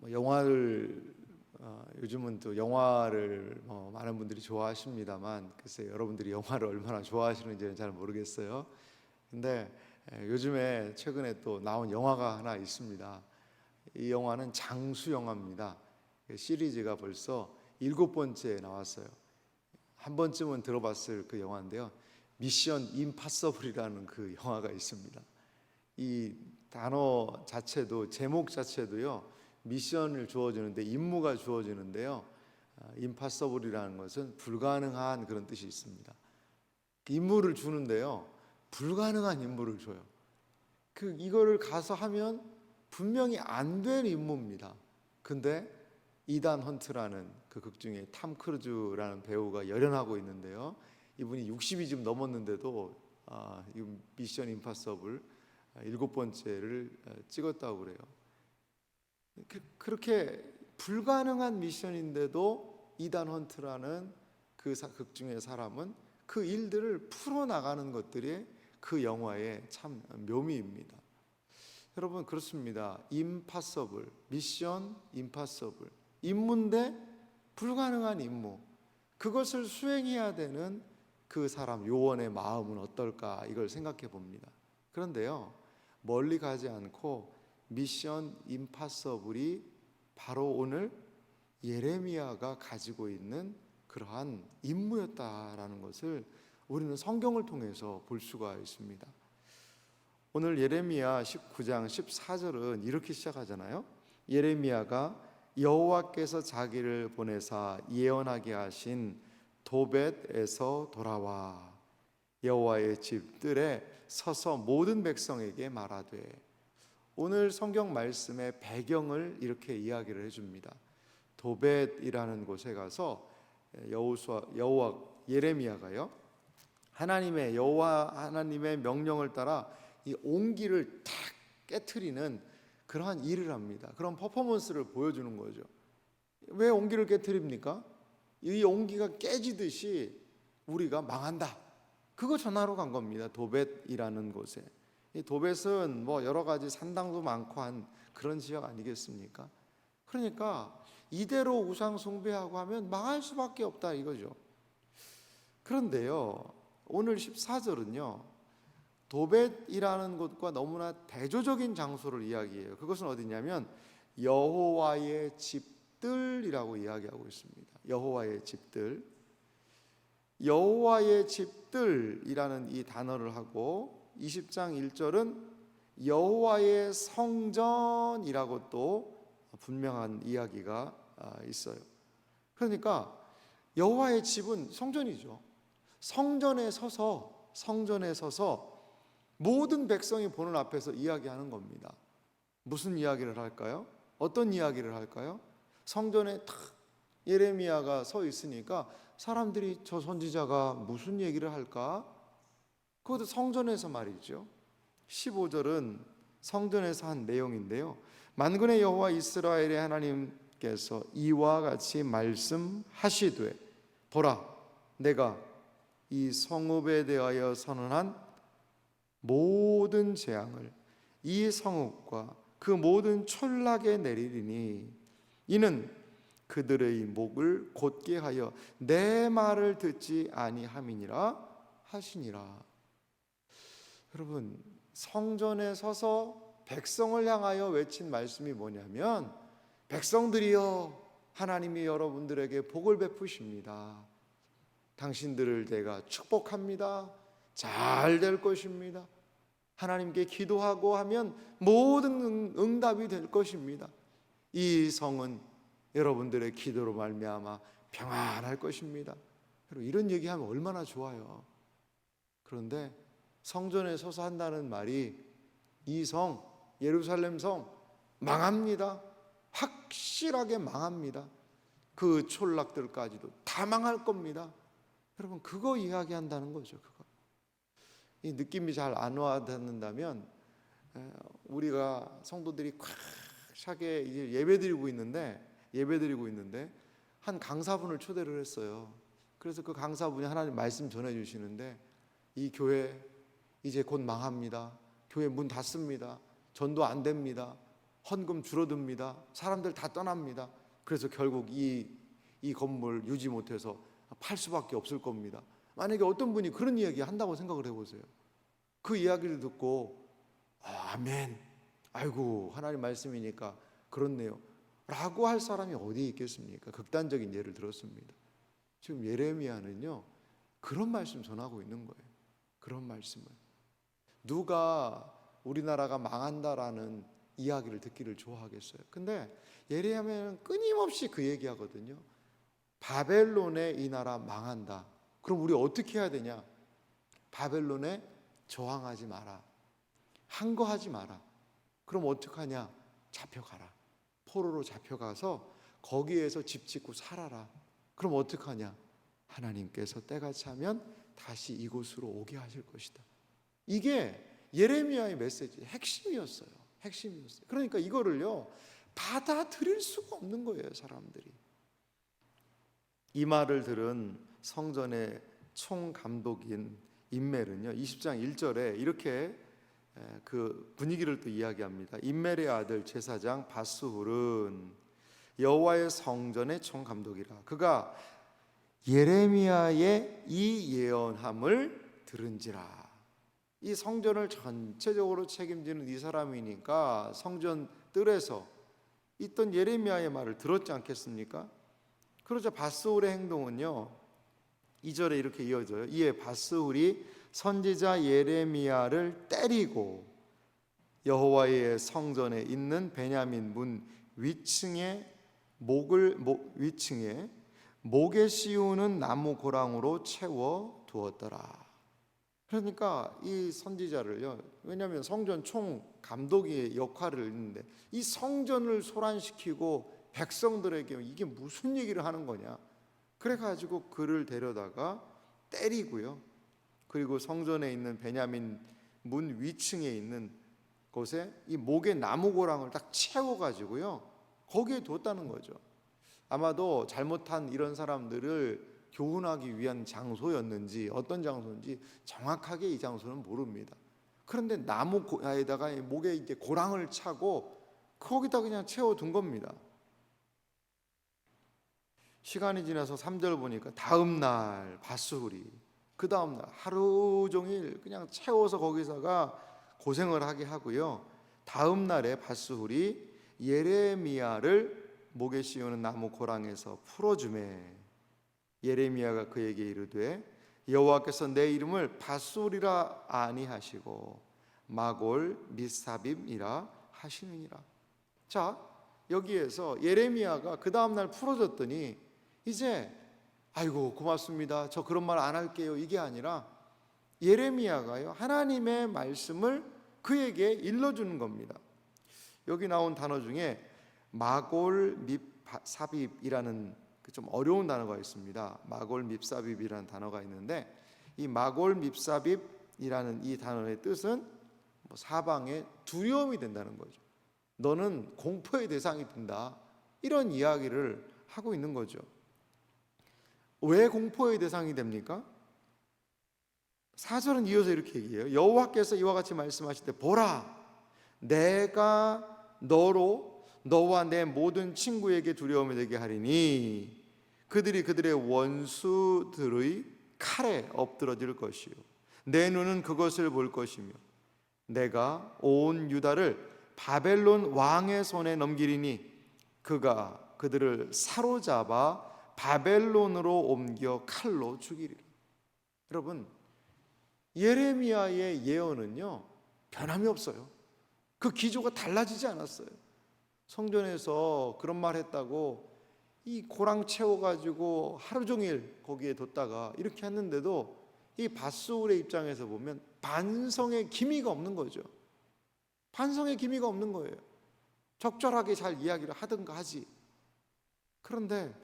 뭐 영화를 어, 요즘은 또 영화를 뭐 많은 분들이 좋아하십니다만 글쎄 여러분들이 영화를 얼마나 좋아하시는지는 잘 모르겠어요. 근데 에, 요즘에 최근에 또 나온 영화가 하나 있습니다. 이 영화는 장수 영화입니다. 그 시리즈가 벌써 일곱 번째 나왔어요. 한 번쯤은 들어봤을 그 영화인데요. 미션 임파서블이라는 그 영화가 있습니다. 이 단어 자체도 제목 자체도요. 미션을 주어지는데 임무가 주어지는데요. 임파서블이라는 것은 불가능한 그런 뜻이 있습니다. 임무를 주는데요. 불가능한 임무를 줘요. 그 이거를 가서 하면 분명히 안된 임무입니다. 근데 이단 헌트라는 그 극 중에 탐 크루즈라는 배우가 열연하고 있는데요. 이분이 60이 좀 넘었는데도 아, 이 미션 임파서블 일곱 번째를 어, 찍었다고 그래요. 그, 그렇게 불가능한 미션인데도 이단 헌트라는 그 사- 극 중의 사람은 그 일들을 풀어 나가는 것들이 그 영화의 참 묘미입니다. 여러분 그렇습니다. 임파서블 미션 임파서블 임무인데 불가능한 임무 그것을 수행해야 되는 그 사람 요원의 마음은 어떨까 이걸 생각해 봅니다. 그런데요 멀리 가지 않고 미션 임파서블이 바로 오늘 예레미야가 가지고 있는 그러한 임무였다라는 것을 우리는 성경을 통해서 볼 수가 있습니다. 오늘 예레미야 19장 14절은 이렇게 시작하잖아요. 예레미야가 여호와께서 자기를 보내사 예언하게 하신 도벳에서 돌아와 여호와의 집들에 서서 모든 백성에게 말하되 오늘 성경 말씀의 배경을 이렇게 이야기를 해줍니다. 도벳이라는 곳에 가서 여호수아 여호와 예레미야가요 하나님의 여호와 하나님의 명령을 따라 이 옹기를 탁 깨트리는 그러한 일을 합니다. 그런 퍼포먼스를 보여주는 거죠. 왜 옹기를 깨트립니까? 이 옹기가 깨지듯이 우리가 망한다. 그거 전하러 간 겁니다. 도벳이라는 곳에. 이 도벳은 뭐 여러 가지 산당도 많고 한 그런 지역 아니겠습니까? 그러니까 이대로 우상 숭배하고 하면 망할 수밖에 없다 이거죠. 그런데요. 오늘 14절은요. 도벳이라는 곳과 너무나 대조적인 장소를 이야기해요. 그것은 어디냐면 여호와의 집들이라고 이야기하고 있습니다. 여호와의 집들. 여호와의 집들이라는 이 단어를 하고 20장 1절은 여호와의 성전이라고 또 분명한 이야기가 아, 있어요. 그러니까 여호와의 집은 성전이죠. 성전에 서서 성전에 서서 모든 백성이 보는 앞에서 이야기하는 겁니다. 무슨 이야기를 할까요? 어떤 이야기를 할까요? 성전에 탁 예레미야가 서 있으니까 사람들이 저 선지자가 무슨 얘기를 할까? 그것도 성전에서 말이죠. 15절은 성전에서 한 내용인데요. 만군의 여호와 이스라엘의 하나님께서 이와 같이 말씀하시되 보라 내가 이 성읍에 대하여 선언한 모든 재앙을 이 성읍과 그 모든 촌락에 내리리니 이는 그들의 목을 곧게 하여 내 말을 듣지 아니함이니라 하시니라. 여러분 성전에 서서 백성을 향하여 외친 말씀이 뭐냐면 백성들이여 하나님이 여러분들에게 복을 베푸십니다. 당신들을 내가 축복합니다. 잘 될 것입니다. 하나님께 기도하고 하면 모든 응- 응답이 될 것입니다. 이 성은 여러분들의 기도로 말미암아 평안할 것입니다. 여러분 이런 얘기하면 얼마나 좋아요. 그런데 성전에 서서 한다는 말이 이 성, 예루살렘 성 망합니다. 확실하게 망합니다. 그 촌락들까지도 다 망할 겁니다. 여러분 그거 이야기한다는 거죠. 그거. 이 느낌이 잘 안 와닿는다면 에, 우리가 성도들이 꽉 차게 이제 예배드리고 있는데 예배드리고 있는데 한 강사분을 초대를 했어요. 그래서 그 강사분이 하나님 말씀 전해 주시는데 이 교회 이제 곧 망합니다. 교회 문 닫습니다. 전도 안 됩니다. 헌금 줄어듭니다. 사람들 다 떠납니다. 그래서 결국 이, 이 건물 유지 못해서 팔 수밖에 없을 겁니다. 만약에 어떤 분이 그런 이야기 한다고 생각을 해보세요. 그 이야기를 듣고 아, 아멘. 아이고 하나님 말씀이니까 그렇네요. 라고 할 사람이 어디 있겠습니까? 극단적인 예를 들었습니다. 지금 예레미야는요 그런 말씀 전하고 있는 거예요. 그런 말씀을 누가 우리나라가 망한다라는 이야기를 듣기를 좋아하겠어요. 근데 예레미야는 끊임없이 그 얘기하거든요. 바벨론의 이 나라 망한다. 그럼 우리 어떻게 해야 되냐? 바벨론에 저항하지 마라. 항거하지 마라. 그럼 어떡하냐? 잡혀가라. 포로로 잡혀가서 거기에서 집 짓고 살아라. 그럼 어떡하냐? 하나님께서 때가 차면 다시 이곳으로 오게 하실 것이다. 이게 예레미야의 메시지 핵심이었어요. 핵심이었어요. 그러니까 이거를요 받아들일 수가 없는 거예요, 사람들이. 이 말을 들은 성전의 총감독인 인멜은요 20장 1절에 이렇게 에, 그 분위기를 또 이야기합니다. 인멜의 아들 제사장 바스훌은 여호와의 성전의 총감독이라. 그가 예레미야의 이 예언함을 들은지라. 이 성전을 전체적으로 책임지는 이 사람이니까 성전 뜰에서 있던 예레미야의 말을 들었지 않겠습니까? 그러자 바스울의 행동은요. 2절에 이렇게 이어져요. 이에 바스울이 선지자 예레미야를 때리고 여호와의 성전에 있는 베냐민 문 위층에 목을 목, 위층에 목에 씌우는 나무 고랑으로 채워 두었더라. 그러니까 이 선지자를요. 왜냐하면 성전 총 감독의 역할을 했는데 이 성전을 소란시키고 백성들에게 이게 무슨 얘기를 하는 거냐? 그래가지고 그를 데려다가 때리고요. 그리고 성전에 있는 베냐민 문 위층에 있는 곳에 이 목에 나무 고랑을 딱 채워가지고요. 거기에 뒀다는 거죠. 아마도 잘못한 이런 사람들을 교훈하기 위한 장소였는지 어떤 장소인지 정확하게 이 장소는 모릅니다. 그런데 나무에다가 목에 이제 고랑을 차고 거기다 그냥 채워둔 겁니다. 시간이 지나서 3절 보니까 다음 날 바스울이 그 다음 날 하루 종일 그냥 채워서 거기서가 고생을 하게 하고요. 다음 날에 바스울이 예레미야를 목에 씌우는 나무 고랑에서 풀어주매 예레미야가 그에게 이르되 여호와께서 내 이름을 바술이라 아니하시고 마골 미사빔이라 하시느니라. 자 여기에서 예레미야가 그 다음 날 풀어줬더니 이제 아이고 고맙습니다. 저 그런 말 안 할게요. 이게 아니라 예레미야가요 하나님의 말씀을 그에게 일러 주는 겁니다. 여기 나온 단어 중에 마골 밉사빕이라는 그 좀 어려운 단어가 있습니다. 마골 밉사빕이라는 단어가 있는데 이 마골 밉사빕이라는 이 단어의 뜻은 뭐 사방에 두려움이 된다는 거죠. 너는 공포의 대상이 된다. 이런 이야기를 하고 있는 거죠. 왜 공포의 대상이 됩니까? 사절은 이어서 이렇게 얘기해요. 여호와께서 이와 같이 말씀하실 때 보라 내가 너로 너와 내 모든 친구에게 두려움이 되게 하리니 그들이 그들의 원수들의 칼에 엎드러질 것이요 내 눈은 그것을 볼 것이며 내가 온 유다를 바벨론 왕의 손에 넘기리니 그가 그들을 사로잡아 바벨론으로 옮겨 칼로 죽이리라. 여러분 예레미야의 예언은요 변함이 없어요. 그 기조가 달라지지 않았어요. 성전에서 그런 말 했다고 이 고랑 채워가지고 하루 종일 거기에 뒀다가 이렇게 했는데도 이 바스울의 입장에서 보면 반성의 기미가 없는 거죠. 반성의 기미가 없는 거예요. 적절하게 잘 이야기를 하든가 하지. 그런데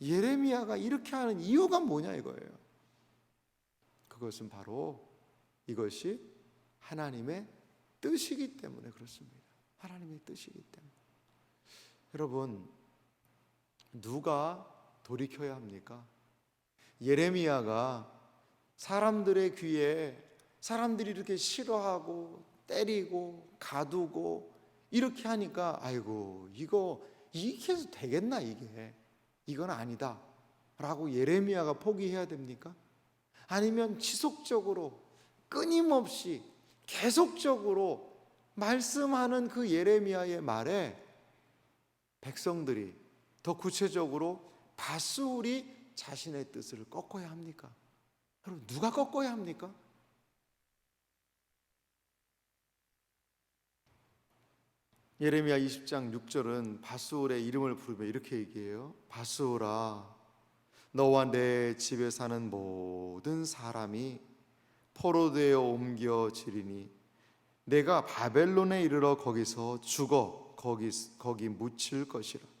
예레미야가 이렇게 하는 이유가 뭐냐 이거예요. 그것은 바로 이것이 하나님의 뜻이기 때문에 그렇습니다. 하나님의 뜻이기 때문에. 여러분, 누가 돌이켜야 합니까? 예레미야가 사람들의 귀에 사람들이 이렇게 싫어하고 때리고 가두고 이렇게 하니까 아이고 이거 이렇게 해서 되겠나 이게 이건 아니다 라고 예레미야가 포기해야 됩니까? 아니면 지속적으로 끊임없이 계속적으로 말씀하는 그 예레미야의 말에 백성들이 더 구체적으로 바수울이 자신의 뜻을 꺾어야 합니까? 여러분 누가 꺾어야 합니까? 예레미야 20장 6절은 바수울의 이름을 부르며 이렇게 얘기해요. 바수울아 너와 내 집에 사는 모든 사람이 포로되어 옮겨지리니 내가 바벨론에 이르러 거기서 죽어 거기 거기 묻힐 것이라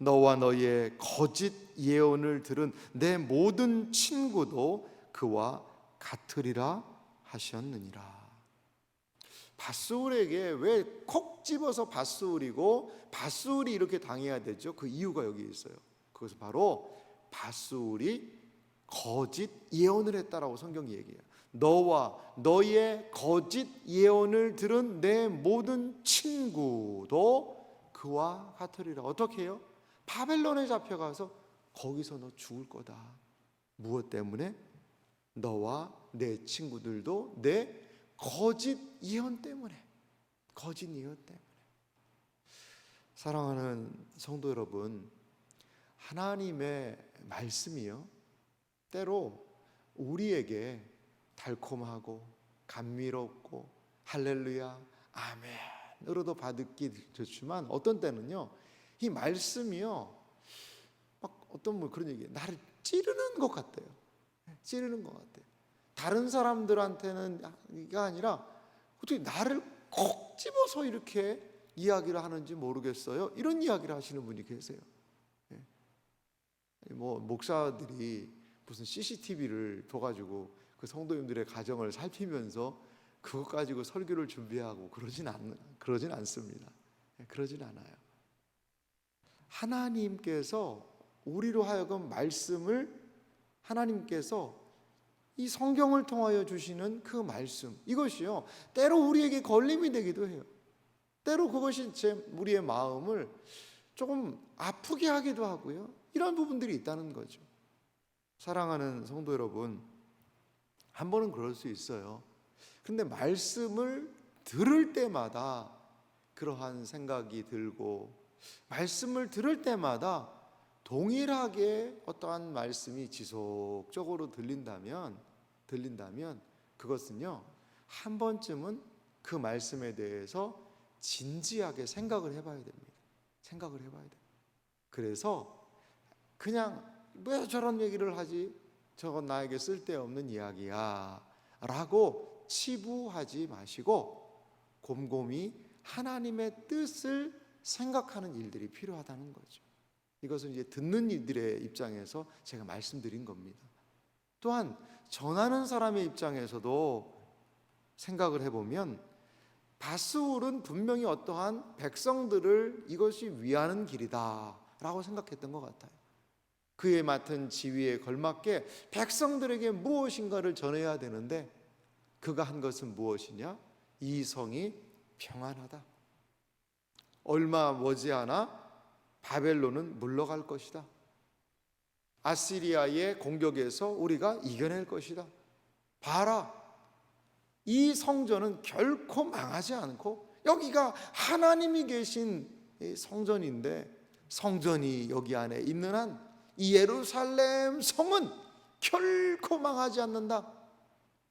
너와 너의 거짓 예언을 들은 내 모든 친구도 그와 같으리라 하셨느니라 바스울에게 왜 콕 집어서 바스울이고 바스울이 이렇게 당해야 되죠? 그 이유가 여기 있어요. 그것은 바로 바스울이 거짓 예언을 했다라고 성경이 얘기해요. 너와 너의 거짓 예언을 들은 내 모든 친구도 그와 같으리라. 어떻게 해요? 바벨론에 잡혀가서 거기서 너 죽을 거다. 무엇 때문에? 너와 내 친구들도 내 거짓 예언 때문에 거짓 예언 때문에 사랑하는 성도 여러분 하나님의 말씀이요 때로 우리에게 달콤하고 감미롭고 할렐루야 아멘으로도 받기 좋지만 어떤 때는요 이 말씀이요 막 어떤 뭐 그런 얘기 나를 찌르는 것 같아요 찌르는 것 같아요 다른 사람들한테는 이가 아니라 어떻게 나를 콕 집어서 이렇게 이야기를 하는지 모르겠어요. 이런 이야기를 하시는 분이 계세요. 예. 뭐 목사들이 무슨 CCTV를 둬가지고 그 성도님들의 가정을 살피면서 그것 가지고 설교를 준비하고 그러진 않 그러진 않습니다. 예, 그러진 않아요. 하나님께서 우리로 하여금 말씀을 하나님께서 이 성경을 통하여 주시는 그 말씀 이것이요 때로 우리에게 걸림이 되기도 해요. 때로 그것이 제 우리의 마음을 조금 아프게 하기도 하고요. 이런 부분들이 있다는 거죠. 사랑하는 성도 여러분, 한 번은 그럴 수 있어요. 근데 말씀을 들을 때마다 그러한 생각이 들고 말씀을 들을 때마다 동일하게 어떠한 말씀이 지속적으로 들린다면 들린다면 그것은요 한 번쯤은 그 말씀에 대해서 진지하게 생각을 해 봐야 됩니다. 생각을 해 봐야 돼. 그래서 그냥 왜 저런 얘기를 하지? 저건 나에게 쓸데없는 이야기야.라고 치부하지 마시고 곰곰이 하나님의 뜻을 생각하는 일들이 필요하다는 거죠. 이것은 이제 듣는 이들의 입장에서 제가 말씀드린 겁니다. 또한 전하는 사람의 입장에서도 생각을 해보면 바스울은 분명히 어떠한 백성들을 이것이 위하는 길이다라고 생각했던 것 같아요. 그에 맡은 지위에 걸맞게 백성들에게 무엇인가를 전해야 되는데 그가 한 것은 무엇이냐? 이 성이 평안하다. 얼마 머지않아 바벨론은 물러갈 것이다. 아시리아의 공격에서 우리가 이겨낼 것이다. 봐라. 이 성전은 결코 망하지 않고 여기가 하나님이 계신 성전인데 성전이 여기 안에 있는 한이 예루살렘 성은 결코 망하지 않는다.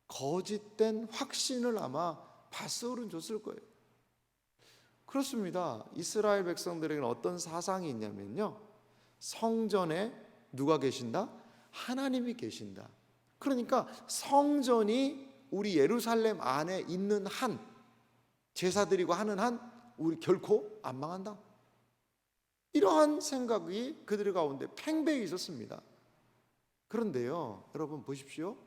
거짓된 확신을 아마 바스울은 줬을 거예요. 그렇습니다. 이스라엘 백성들에게는 어떤 사상이 있냐면요. 성전에 누가 계신다? 하나님이 계신다. 그러니까 성전이 우리 예루살렘 안에 있는 한 제사 드리고 하는 한 우리 결코 안 망한다. 이러한 생각이 그들 가운데 팽배해 있었습니다. 그런데요, 여러분 보십시오.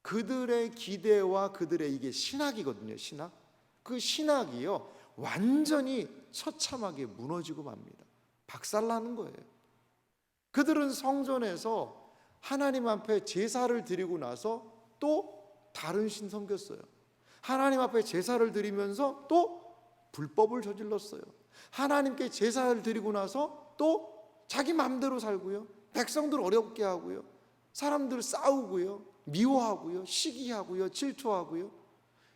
그들의 기대와 그들의 이게 신학이거든요, 신학. 그 신학이요, 완전히 처참하게 무너지고 맙니다. 박살나는 거예요. 그들은 성전에서 하나님 앞에 제사를 드리고 나서 또 다른 신 섬겼어요. 하나님 앞에 제사를 드리면서 또 불법을 저질렀어요. 하나님께 제사를 드리고 나서 또 자기 마음대로 살고요. 백성들 어렵게 하고요. 사람들 싸우고요. 미워하고요. 시기하고요. 질투하고요.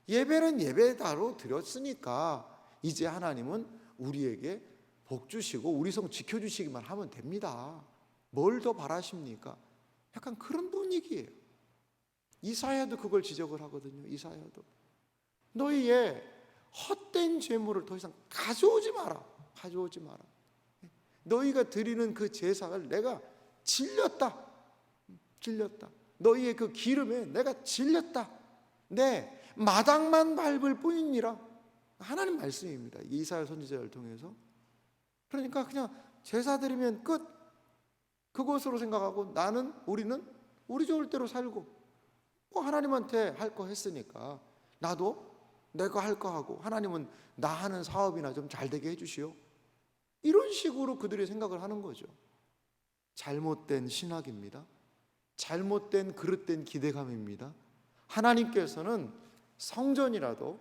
예배는 예배다로 드렸으니까 이제 하나님은 우리에게 복 주시고 우리 성 지켜 주시기만 하면 됩니다. 뭘 더 바라십니까? 약간 그런 분위기예요. 이사야도 그걸 지적을 하거든요. 이사야도 너희의 헛된 죄물을 더 이상 가져오지 마라. 가져오지 마라. 너희가 드리는 그 제사를 내가 질렸다. 질렸다. 너희의 그 기름에 내가 질렸다. 내 마당만 밟을 뿐이니라. 하나님 말씀입니다. 이사야 선지자를 통해서. 그러니까 그냥 제사 드리면 끝. 그것으로 생각하고 나는 우리는 우리 좋을 대로 살고 뭐 하나님한테 할 거 했으니까 나도 내가 할 거 하고 하나님은 나 하는 사업이나 좀 잘 되게 해 주시오. 이런 식으로 그들이 생각을 하는 거죠. 잘못된 신학입니다. 잘못된 그릇된 기대감입니다. 하나님께서는 성전이라도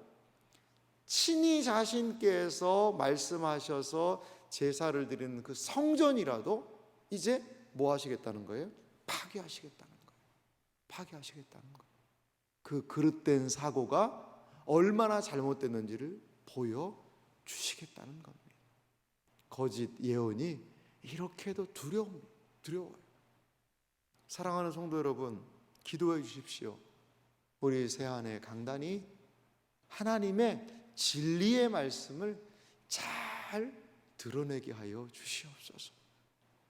친히 자신께서 말씀하셔서 제사를 드리는 그 성전이라도 이제 뭐 하시겠다는 거예요? 파괴하시겠다는 거예요. 파괴하시겠다는 거예요. 그 그릇된 사고가 얼마나 잘못됐는지를 보여 주시겠다는 겁니다. 거짓 예언이 이렇게도 두려움, 두려워요. 사랑하는 성도 여러분, 기도해 주십시오. 우리 새한해 강단이 하나님의 진리의 말씀을 잘 드러내게 하여 주시옵소서.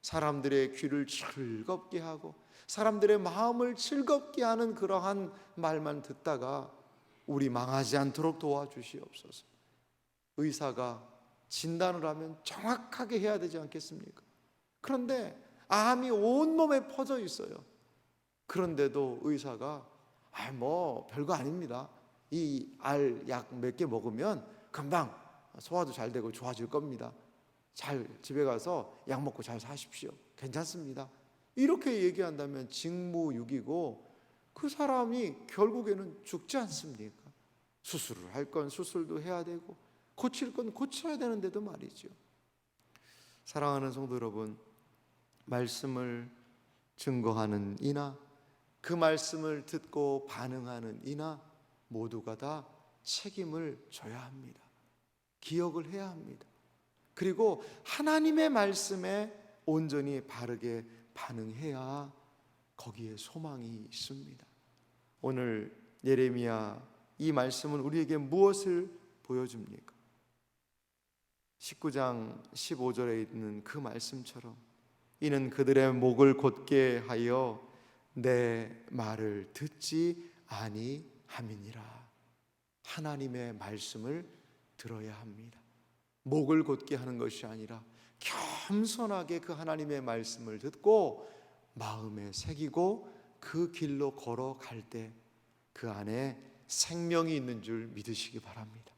사람들의 귀를 즐겁게 하고 사람들의 마음을 즐겁게 하는 그러한 말만 듣다가 우리 망하지 않도록 도와주시옵소서. 의사가 진단을 하면 정확하게 해야 되지 않겠습니까? 그런데 암이 온 몸에 퍼져 있어요. 그런데도 의사가 아 뭐 별거 아닙니다. 이 알 약 몇 개 먹으면 금방 소화도 잘 되고 좋아질 겁니다. 잘 집에 가서 약 먹고 잘 사십시오. 괜찮습니다. 이렇게 얘기한다면 직무유기고 그 사람이 결국에는 죽지 않습니까? 수술을 할 건 수술도 해야 되고 고칠 건 고쳐야 되는데도 말이죠. 사랑하는 성도 여러분, 말씀을 증거하는 이나 그 말씀을 듣고 반응하는 이나 모두가 다 책임을 져야 합니다. 기억을 해야 합니다. 그리고 하나님의 말씀에 온전히 바르게 반응해야 거기에 소망이 있습니다. 오늘 예레미야 이 말씀은 우리에게 무엇을 보여줍니까? 19장 15절에 있는 그 말씀처럼 이는 그들의 목을 곧게 하여 내 말을 듣지 아니 함이니라. 하나님의 말씀을 들어야 합니다. 목을 곧게 하는 것이 아니라 겸손하게 그 하나님의 말씀을 듣고 마음에 새기고 그 길로 걸어갈 때 그 안에 생명이 있는 줄 믿으시기 바랍니다.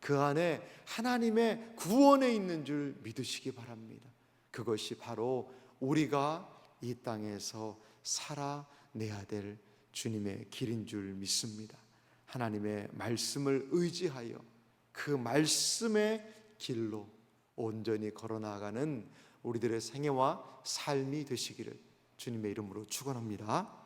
그 안에 하나님의 구원에 있는 줄 믿으시기 바랍니다. 그것이 바로 우리가 이 땅에서 살아내야 될 주님의 길인 줄 믿습니다. 하나님의 말씀을 의지하여 그 말씀의 길로 온전히 걸어 나가는 우리들의 생애와 삶이 되시기를 주님의 이름으로 축원합니다.